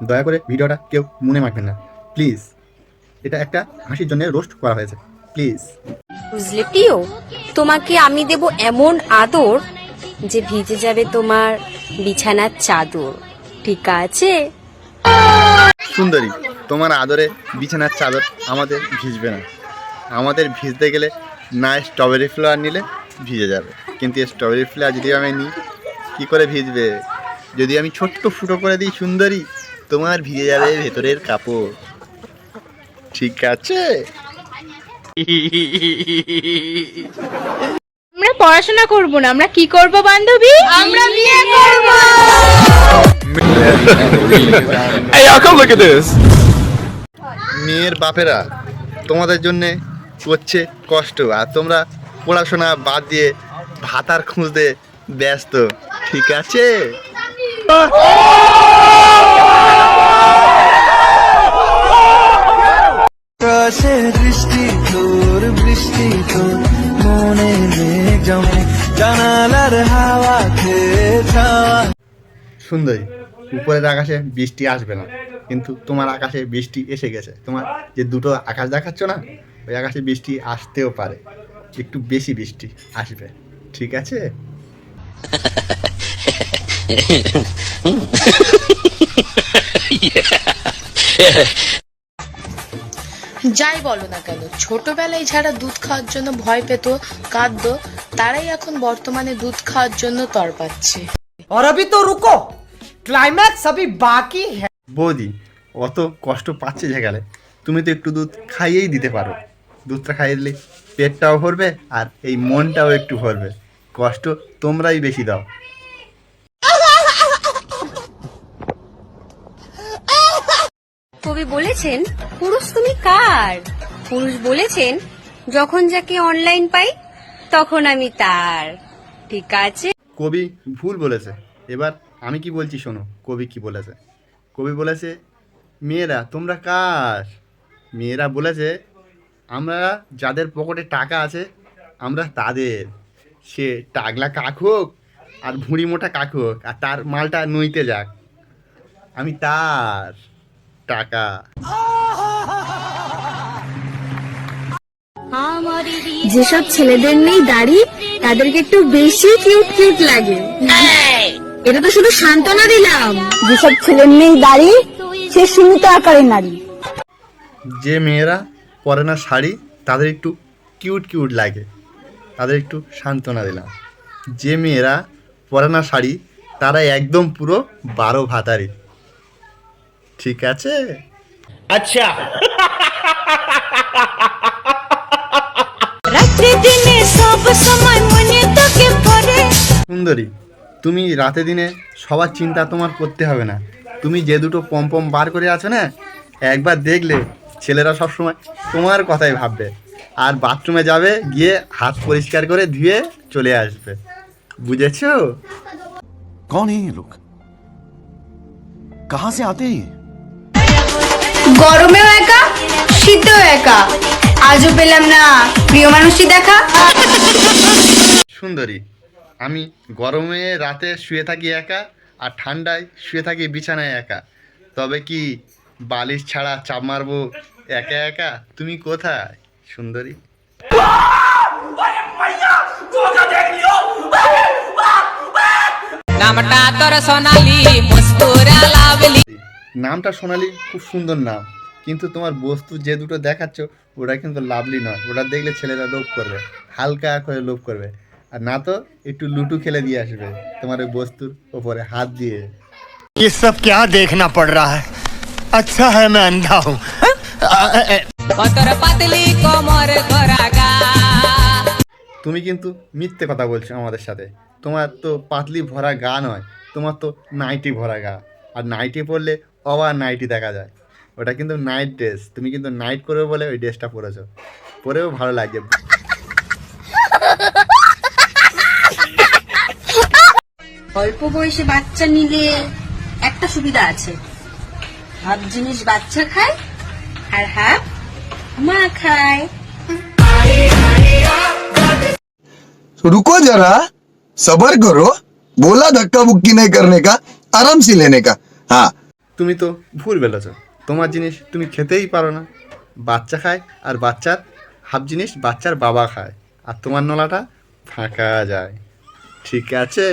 দয়া করে ভিডিওটা কেউ মনে মাখবেন না। প্লিজ এটা একটা হাসির জন্য রোস্ট করা হয়েছে। প্লিজ। বুঝলে প্রিয় তোমাকে আমি দেব এমন আদর যে ভিজে যাবে তোমার বিছানার চাদর। ঠিক আছে? সুন্দরী তোমার আদরে বিছানার চাদর আমাদের ভিজবে না। আমাদের ভিজতে গেলে না স্ট্রবেরি ফ্লেভার নিলে ভিজে যাবে। কিন্তু স্ট্রবেরি ফ্লেভার যদি আমি নিই কী করে ভিজবে? যদি আমি ছোট্ট ফুটো করে দিই সুন্দরী তোমার ভিজে যাবে ভেতরের কাপড়। ঠিক আছে? আমরা পড়াশোনা করব না আমরা কি করব বান্ধবী? আমরা বিয়ে করব। Y'all, come look at this. মেয়ের বাপেরা তোমাদের জন্যে করছে কষ্ট আর তোমরা পড়াশোনা বাদ দিয়ে ভাতার খুঁজতে ব্যস্ত ঠিক আছে? আকাশের দৃষ্টি তোর বৃষ্টি তোর মনে মেঘ জমে জানালার হাওয়া খেয়ে ছাওয়া সুন্দরী উপরের আকাশে বৃষ্টি আসবে না কিন্তু তোমার আকাশে বৃষ্টি এসে গেছে। তোমার যে দুটো আকাশ দেখাচ্ছ না ওই আকাশে বৃষ্টি আসতেও পারে একটু বেশি বৃষ্টি আসবে ঠিক আছে? যাই বলো না কেন ছোটবেলায় যারা দুধ খাওয়ার জন্য ভয় পেত কাঁদতো তারাই এখন বর্তমানে দুধ খাওয়ার জন্য তরপাচ্ছে और अभी तो रुको क्लाइमैक्स अभी बाकी है বৌদি অত কষ্ট পাচ্ছে যে গেলে তুমি তো একটু দুধ খাইয়েই দিতে পারো দুধটা খাইয়ে দিলে পেটটাও ভরবে আর এই মনটাও একটু ভরবে কষ্ট তোমরাই বেশি দাও কবি বলেছেন পুরুষ তুমি কার? পুরুষ বলেছেন, যখন যাকে অনলাইন পাই, তখন আমি তার। ঠিক আছে? কবি ভুল বলেছে। এবার আমি কি বলছি শোনো, কবি কি বলেছে? কবি বলেছে, মেয়েরা, তোমরা কার? মেয়েরা বলেছে, আমরা যাদের পকেটে টাকা আছে, আমরা তাদের। সে টাগলা কাক হোক, আর ভুঁড়ি মোটা কাক হোক, আর তার মালটা নইতে যাক। আমি তার টাকা। যেসব ছেলেদের নেই দাড়ি তাদেরকে একটু বেশি কিউট কিউট লাগে। এটা তো শুধু সান্ত্বনা দিলাম। যেসব ছেলের নেই দাড়ি সে সীমিত আকারের নারী। যে মেয়েরা পরে না শাড়ি তাদের একটু কিউট কিউট লাগে। তাদের একটু সান্ত্বনা দিলাম। যে মেয়েরা পরে না শাড়ি তারা একদম পুরো বারো ভাতারি। ঠিক আছে? রাত্রি সুন্দরী। তুমি রাতে দিনে সবার চিন্তা তোমার করতে হবে না। তুমি যে দুটো পম্পম বার করে আছো না একবার দেখলে ছেলেরা সবসময় তোমার কথাই ভাববে। আর বাথরুমে যাবে গিয়ে হাত পরিষ্কার করে ধুয়ে চলে আসবে। বুঝেছ? কন আতে গরমেও একা শীতেও একা। আজও পেলাম না প্রিয় মানুষই দেখা। সুন্দরী আমি গরমে রাতে শুয়ে থাকি একা আর ঠান্ডায় শুয়ে থাকি বিছানায় একা। তবে কি বালিশ ছাড়া চাপ মারবো একা একা? তুমি কোথায় সুন্দরী? নামটা তোর সোনালি লাভলি। নামটা সোনালি খুব সুন্দর নাম। কিন্তু তোমার বস্তু যে দুটো দেখাচ্ছ ওটা কিন্তু লাভলি নয়। ওটা দেখলে ছেলেরা লোভ করবে হালকা করে লোভ করবে। আর না তো একটু লুটু খেলে দিয়ে আসবে তোমার ওই বস্তুর ওপরে হাত দিয়ে ये सब क्या देखना पड़ रहा है अच्छा है मैं अंधा हूँ তোর পাতলি কোমর করাগা তুমি কিন্তু মিথ্যে কথা বলছো আমাদের সাথে তোমার তো পাতলি ভরা গা নয় তোমার তো নাইটি ভরা গা আর নাইটি পরলে অবার নাইটি দেখা যায় ওটা কিন্তু নাইট ড্রেস তুমি কিন্তু নাইট করবে বলে ওই ড্রেসটা পরেছো পরেও ভালো লাগছে অল্প বয়সে বাচ্চা নিলে একটা সুবিধা আছে হাফ জিনিস বাচ্চা খায় আর হাফ মা খায় रुको जरा सबर करो बोला धक्का बुक्की नहीं करने का आराम से लेने का हाँ তুমি তো ভুল বেলেছ তোমার জিনিস তুমি খেতেই পারো না বাচ্চা খায় আর বাচ্চার হাফ জিনিস বাচ্চার বাবা খায় আর তোমার নলাটা ফাঁকা যায় ঠিক আছে